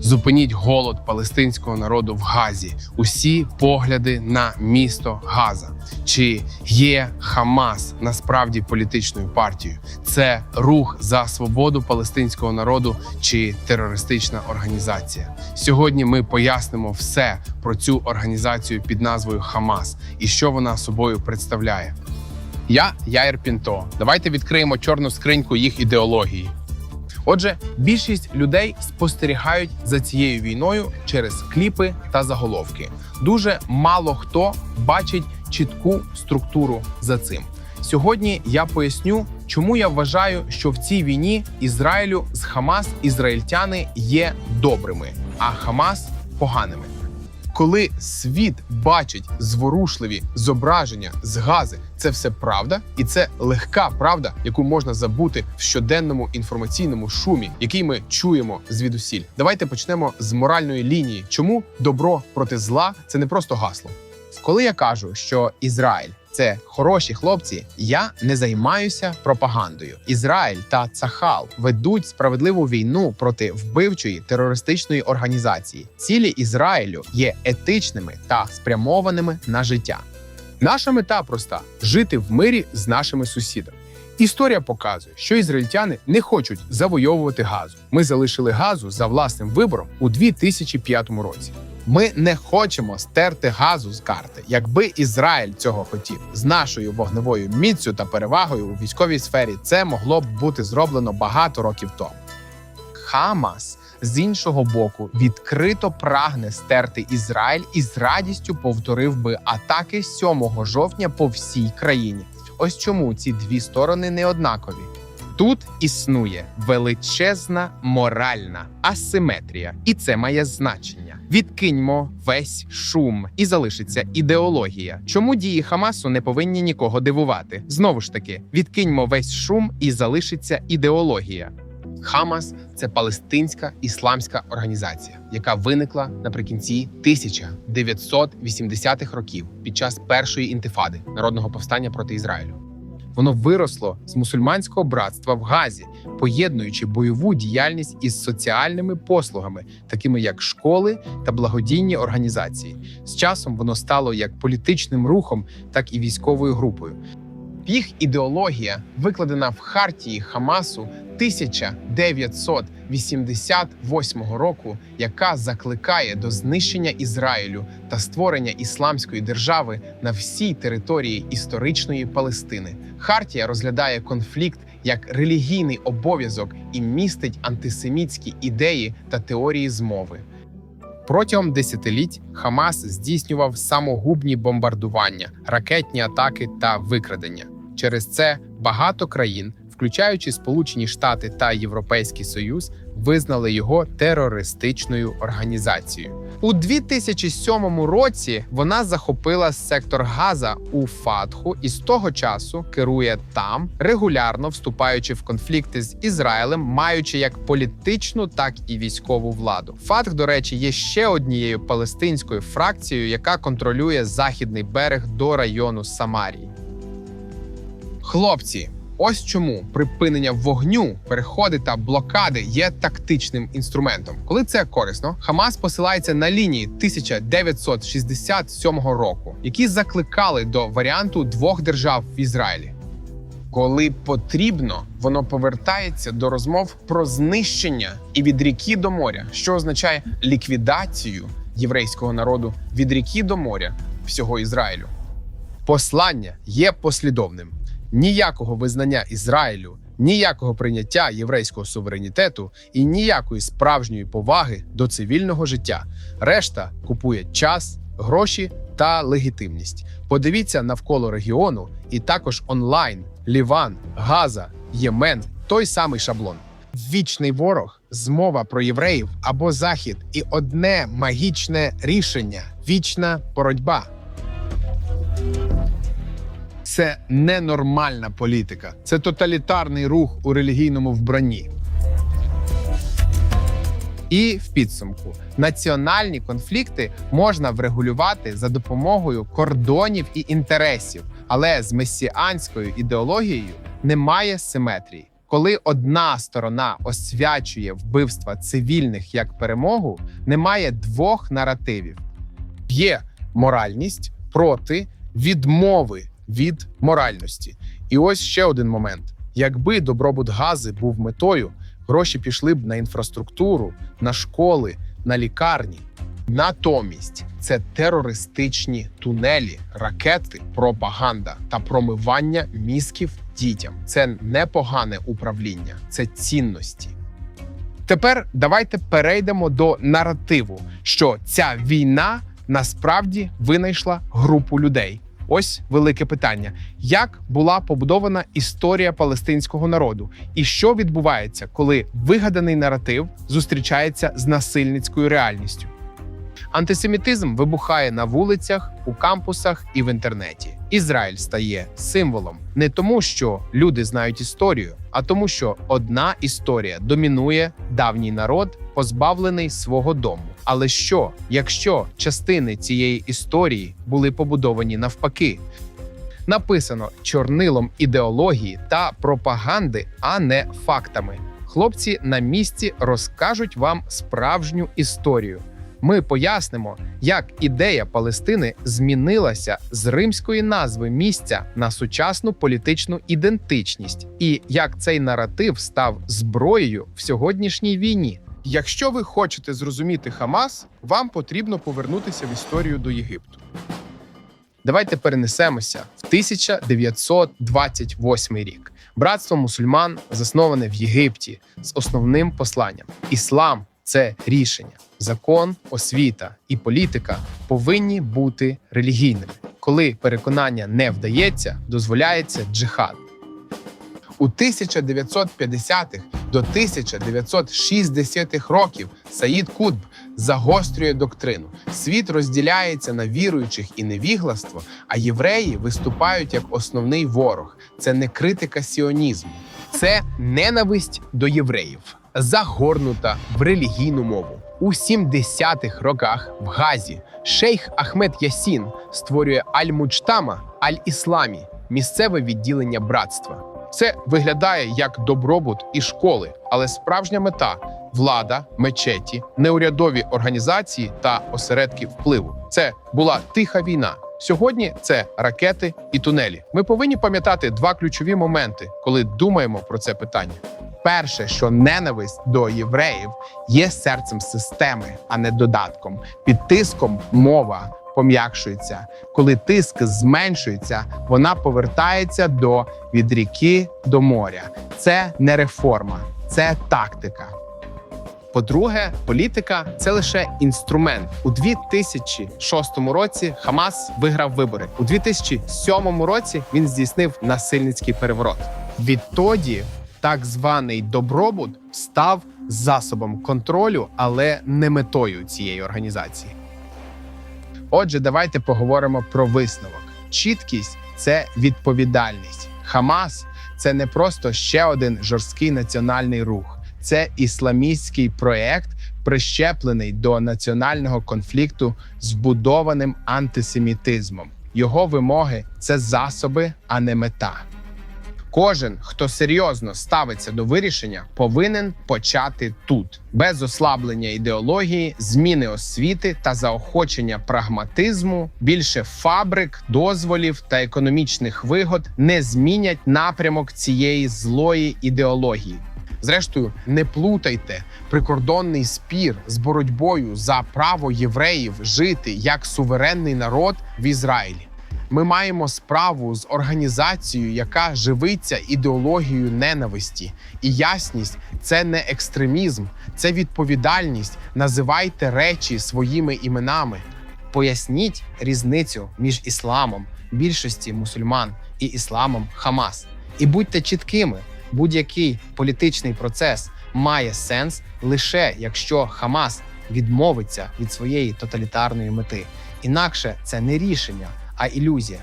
Зупиніть голод палестинського народу в Газі. Усі погляди на місто Газа. Чи є Хамас насправді політичною партією? Це рух за свободу палестинського народу чи терористична організація? Сьогодні ми пояснимо все про цю організацію під назвою Хамас і що вона собою представляє. Я Яїр Пінто. Давайте відкриємо чорну скриньку їх ідеології. Отже, більшість людей спостерігають за цією війною через кліпи та заголовки. Дуже мало хто бачить чітку структуру за цим. Сьогодні я поясню, чому я вважаю, що в цій війні Ізраїлю з Хамас ізраїльтяни є добрими, а Хамас поганими. Коли світ бачить зворушливі зображення згази, це все правда, і це легка правда, яку можна забути в щоденному інформаційному шумі, який ми чуємо звідусіль. Давайте почнемо з моральної лінії. Чому добро проти зла це не просто гасло? Коли я кажу, що Ізраїль це хороші хлопці, я не займаюся пропагандою. Ізраїль та Цахал ведуть справедливу війну проти вбивчої терористичної організації. Цілі Ізраїлю є етичними та спрямованими на життя. Наша мета проста жити в мирі з нашими сусідами. Історія показує, що ізраїльтяни не хочуть завойовувати газу. Ми залишили газу за власним вибором у 2005 році. Ми не хочемо стерти газу з карти. Якби Ізраїль цього хотів з нашою вогневою міцю та перевагою у військовій сфері, це могло б бути зроблено багато років тому. Хамас з іншого боку відкрито прагне стерти Ізраїль і з радістю повторив би атаки 7 жовтня по всій країні. Ось чому ці дві сторони не однакові. Тут існує величезна моральна асиметрія, і це має значення. Відкиньмо весь шум, і залишиться ідеологія. Чому дії Хамасу не повинні нікого дивувати? Знову ж таки, відкиньмо весь шум, і залишиться ідеологія. Хамас це палестинська ісламська організація, яка виникла наприкінці 1980-х років під час першої інтифади народного повстання проти Ізраїлю. Воно виросло з мусульманського братства в Газі, поєднуючи бойову діяльність із соціальними послугами, такими як школи та благодійні організації. З часом воно стало як політичним рухом, так і військовою групою. Їх ідеологія викладена в хартії Хамасу 1988 року, яка закликає до знищення Ізраїлю та створення ісламської держави на всій території історичної Палестини. Хартія розглядає конфлікт як релігійний обов'язок і містить антисемітські ідеї та теорії змови. Протягом десятиліть Хамас здійснював самогубні бомбардування, ракетні атаки та викрадення. Через це багато країн, включаючи Сполучені Штати та Європейський Союз, визнали його терористичною організацією. У 2007 році вона захопила сектор Газа у Фатху і з того часу керує там, регулярно вступаючи в конфлікти з Ізраїлем, маючи як політичну, так і військову владу. Фатх, до речі, є ще однією палестинською фракцією, яка контролює західний берег до району Самарії. Хлопці, ось чому припинення вогню, переходи та блокади є тактичним інструментом. Коли це корисно, Хамас посилається на лінії 1967 року, які закликали до варіанту двох держав в Ізраїлі. Коли потрібно, воно повертається до розмов про знищення і від ріки до моря, що означає ліквідацію єврейського народу від ріки до моря всього Ізраїлю. Послання є послідовним: ніякого визнання Ізраїлю, ніякого прийняття єврейського суверенітету і ніякої справжньої поваги до цивільного життя. Решта купує час, гроші та легітимність. Подивіться навколо регіону і також онлайн: Ліван, Газа, Ємен той самий шаблон. Вічний ворог, змова про євреїв або захід, і одне магічне рішення вічна боротьба. Це ненормальна політика, це тоталітарний рух у релігійному вбранні. І в підсумку національні конфлікти можна врегулювати за допомогою кордонів і інтересів, але з месіанською ідеологією немає симетрії. Коли одна сторона освячує вбивства цивільних як перемогу, немає двох наративів. Є моральність проти відмови від моральності. І ось ще один момент: якби добробут Гази був метою, гроші пішли б на інфраструктуру, на школи, на лікарні. Натомість це терористичні тунелі, ракети, пропаганда та промивання мізків дітям. Це не погане управління, це цінності. Тепер давайте перейдемо до наративу, що ця війна насправді винайшла групу людей. Ось велике питання: як була побудована історія палестинського народу, і що відбувається, коли вигаданий наратив зустрічається з насильницькою реальністю? Антисемітизм вибухає на вулицях, у кампусах і в інтернеті. Ізраїль стає символом не тому, що люди знають історію, а тому, що одна історія домінує давній народ, позбавлений свого дому. Але що, якщо частини цієї історії були побудовані навпаки? Написано чорнилом ідеології та пропаганди, а не фактами. Хлопці на місці розкажуть вам справжню історію. Ми пояснимо, як ідея Палестини змінилася з римської назви місця на сучасну політичну ідентичність, і як цей наратив став зброєю в сьогоднішній війні. Якщо ви хочете зрозуміти Хамас, вам потрібно повернутися в історію до Єгипту. Давайте перенесемося в 1928 рік. Братство мусульман засноване в Єгипті з основним посланням: іслам це рішення, закон, освіта і політика повинні бути релігійними. Коли переконання не вдається, дозволяється джихад. У 1950-х до 1960-х років Саїд Кутб загострює доктрину. Світ розділяється на віруючих і невігластво, а євреї виступають як основний ворог. Це не критика сіонізму, це ненависть до євреїв, загорнута в релігійну мову. У 70-х роках в Газі шейх Ахмед Ясін створює Аль-Муджтама Аль-Ісламі, місцеве відділення братства. Це виглядає як добробут і школи, але справжня мета влада, мечеті, неурядові організації та осередки впливу. Це була тиха війна. Сьогодні це ракети і тунелі. Ми повинні пам'ятати два ключові моменти, коли думаємо про це питання. Перше, що ненависть до євреїв є серцем системи, а не додатком. Під тиском мова пом'якшується. Коли тиск зменшується, вона повертається до від ріки до моря. Це не реформа, це тактика. По-друге, політика це лише інструмент. У 2006 році Хамас виграв вибори. У 2007 році він здійснив насильницький переворот. Відтоді так званий добробут став засобом контролю, але не метою цієї організації. Отже, давайте поговоримо про висновок. Чіткість це відповідальність. Хамас це не просто ще один жорсткий національний рух, це ісламістський проект, прищеплений до національного конфлікту з вбудованим антисемітизмом. Його вимоги це засоби, а не мета. Кожен, хто серйозно ставиться до вирішення, повинен почати тут, без ослаблення ідеології, зміни освіти та заохочення прагматизму. Більше фабрик, дозволів та економічних вигод не змінять напрямок цієї злої ідеології. Зрештою, не плутайте прикордонний спір з боротьбою за право євреїв жити як суверенний народ в Ізраїлі. Ми маємо справу з організацією, яка живиться ідеологією ненависті. І ясність це не екстремізм, це відповідальність. Називайте речі своїми іменами. Поясніть різницю між ісламом, більшості мусульман і ісламом Хамас. І будьте чіткими: будь-який політичний процес має сенс лише якщо Хамас відмовиться від своєї тоталітарної мети. Інакше це не рішення, а ілюзія.